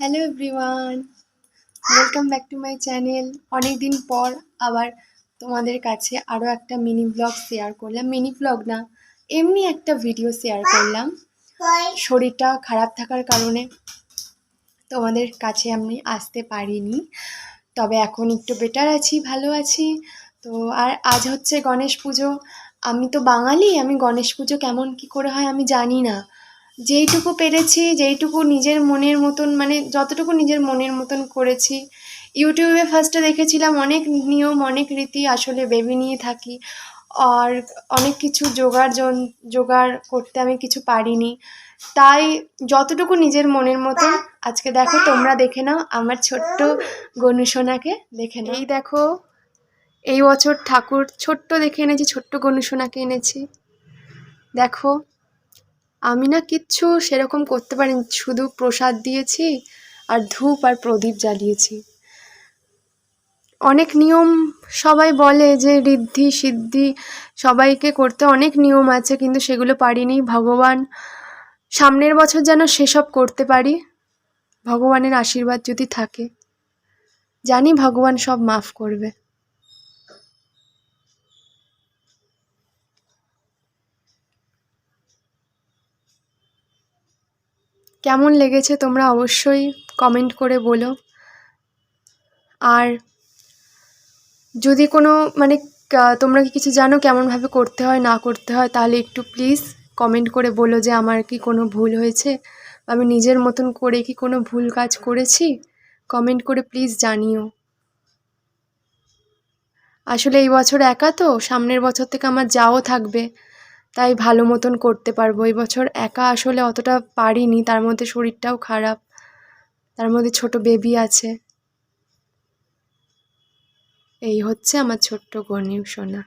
Hello everyone welcome back to my channel অনেক দিন পর আবার তোমাদের কাছে আরও একটা মিনি ব্লগ শেয়ার করলাম। মিনি ব্লগ না, এমনি একটা ভিডিও শেয়ার করলাম। শরীরটা খারাপ থাকার কারণে তোমাদের কাছে আমি আসতে পারিনি। তবে এখন একটু বেটার আছি, ভালো আছি। তো আর আজ হচ্ছে গণেশ পুজো। আমি তো বাঙালি, আমি গণেশ পুজো কেমন কি করে হয় আমি জানি না। যেইটুকু পেরেছি, যেইটুকু নিজের মনের মতন মানে যতটুকু নিজের মনের মতন করেছি। ইউটিউবে ফার্স্টে দেখেছিলাম অনেক নিয়ম, অনেক রীতি আসলে বেবি নিয়ে থাকি। আর অনেক কিছু জোগাড় জোগাড় করতে আমি কিছু পারিনি। তাই যতটুকু নিজের মনের মতন, আজকে দেখো তোমরা দেখে নাও, আমার ছোট্ট গনুসোনাকে দেখে নাও। এই দেখো, এই বছর ঠাকুর ছোট্ট দেখে এনেছি, ছোট্ট গনুসোনাকে এনেছি। দেখো আমি না কিচ্ছু সেরকম করতে পারিনি, শুধু প্রসাদ দিয়েছি আর ধূপ আর প্রদীপ জ্বালিয়েছি। অনেক নিয়ম সবাই বলে যে ঋদ্ধি, সিদ্ধি, সবাইকে করতে অনেক নিয়ম আছে, কিন্তু সেগুলো পারিনি। ভগবান, সামনের বছর যেন সেসব করতে পারি, ভগবানের আশীর্বাদ যদি থাকে। জানি ভগবান সব মাফ করবে। কেমন লেগেছে তোমরা অবশ্যই কমেন্ট করে বলো। আর যদি কোনো মানে তোমরা কি কিছু জানো কেমনভাবে করতে হয়, না করতে হয়, তাহলে একটু প্লিজ কমেন্ট করে বলো যে আমার কি কোনো ভুল হয়েছে আমি নিজের মতন করে কি কোনো ভুল কাজ করেছি। কমেন্ট করে প্লিজ জানিও। আসলে এই বছর একা তো, সামনের বছর থেকে আমার যাও থাকবে। তাই ভালো মতন করতে পারব। এই বছর একা আসলে অতটা পারিনি, তার মধ্যে শরীরটাও খারাপ। তার মধ্যে ছোট বেবি আছে। এই হচ্ছে আমার ছোট্ট গণিউ সোনা।